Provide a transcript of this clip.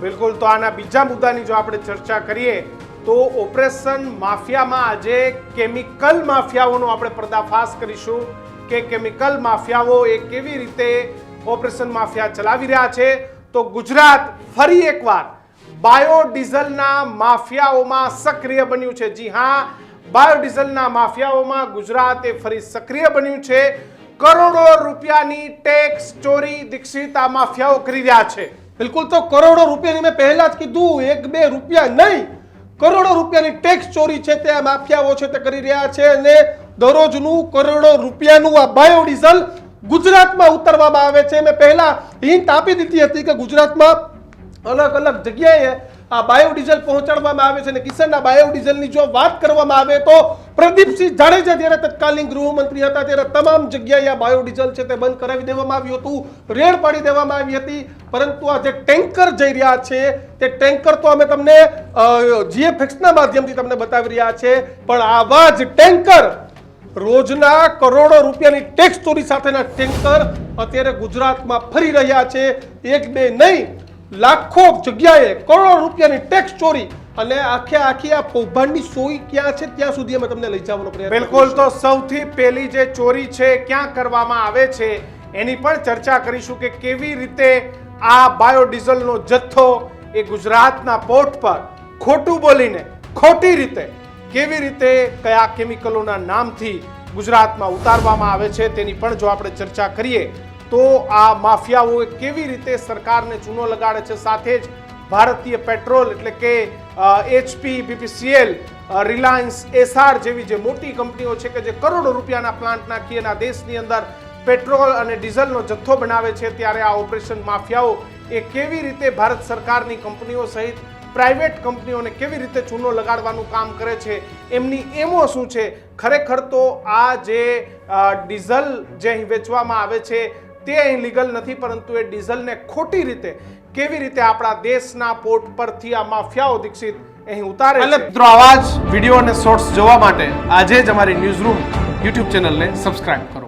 બિલકુલ, તો આના બીજા મુદ્દાની જો આપણે ચર્ચા કરીએ, તો ઓપરેશન માફિયામાં આજે કેમિકલ માફિયાઓનો આપણે પર્દાફાશ કરીશું કે કેમિકલ માફિયાઓ એ કેવી રીતે ઓપરેશન માફિયા ચલાવી રહ્યા છે. તો ગુજરાત ફરી એકવાર બાયોડીઝલના માફિયાઓમાં સક્રિય બન્યું છે. જી હા, બાયોડીઝલના માફિયાઓમાં ગુજરાત એ ફરી સક્રિય બન્યું છે. કરોડો રૂપિયાની ટેક્સ ચોરી દીક્ષિત આ માફિયાઓ કરી રહ્યા છે. બિલકુલ તો કરોડો રૂપિયાની મેં પહેલા જ કીધું, એક બે રૂપિયા નહીં. કરોડો રૂપિયાની ટેક્સ ચોરી છે તે આ માફિયાઓ છે તે કરી રહ્યા છે અને દરરોજનું કરોડો રૂપિયાનું આ બાયોડીઝલ ગુજરાતમાં ઉતરવામાં આવે છે. મેં પહેલા હિન્ટ આપી દીધી હતી કે ગુજરાતમાં અલગ અલગ જગ્યાએ આ બાયોડીઝલ પહોંચાડવામાં આવે છે અને કિશનના બાયોડીઝલની જો વાત કરવામાં આવે તો પ્રદીપસિંહ જાડેજા જ્યારે તત્કાલીન ગૃહમંત્રી હતા, ત્યારે તમામ જગ્યાએ આ બાયોડીઝલ છે તે બંધ કરાવી દેવામાં આવ્યું હતું, રેડ પાડી દેવામાં આવી હતી, પરંતુ આ જે ટેન્કર જઈ રહ્યા છે, તે ટેન્કર તો અમે તમને જીએફએક્સના માધ્યમથી તમને બતાવી રહ્યા છે, પણ આવા જ ટેન્કર, રોજના કરોડો રૂપિયાની ટેક્સ ચોરી સાથેના ટેન્કર અત્યારે ગુજરાતમાં ફરી રહ્યા છે, એક બે નહીં લાખો જગ્યાએ કરોડો રૂપિયાની ટેક્સ ચોરી અને આખે આખી આ કૌભાંડની સોય ક્યાં છે ત્યાં સુધી અમે તમને લઈ જવાનો પ્રયત્ન બિલકુલ તો સૌથી પહેલી જે ચોરી છે ક્યાં કરવામાં આવે છે એની પણ ચર્ચા કરીશું કે કેવી રીતે આ બાયોડીઝલનો જથ્થો એ ગુજરાતના પોર્ટ પર ખોટું બોલીને ખોટી રીતે કેવી રીતે કયા કેમિકલોના નામથી ગુજરાતમાં ઉતારવામાં આવે છે તેની પણ જો આપણે ચર્ચા કરીએ તો આ માફિયાઓ કેવી રીતે સરકારને ચૂનો લગાડે છે? સાથે જ ભારતીય પેટ્રોલ એટલે કે એચપી બીપીસીએલ રિલાયન્સ એસઆર જેવી જે મોટી કંપનીઓ છે કે જે કરોડો રૂપિયાના પ્લાન્ટ નાખી અને દેશની અંદર પેટ્રોલ અને ડીઝલનો જથ્થો બનાવે છે, ત્યારે આ ઓપરેશન માફિયાઓ એ કેવી રીતે ભારત સરકારની કંપનીઓ સહિત પ્રાઇવેટ કંપનીઓને કેવી રીતે ચૂનો લગાડવાનું કામ કરે છે? એમની એમો શું છે? ખરેખર તો આ જે ડીઝલ જે અહીં વેચવામાં આવે છે તે અહીં લીગલ નથી પરંતુ એ ડીઝલને ખોટી રીતે કેવી રીતે આપણા દેશના પોર્ટ પરથી આ માફિયાઓ દીક્ષિત અહીં ઉતારે છે. મિત્રો આવા જ વીડિયો અને શોર્ટ્સ જોવા માટે આજે જ અમારી ન્યૂઝ રૂમ યુટ્યુબ ચેનલને સબસ્ક્રાઇબ કરો.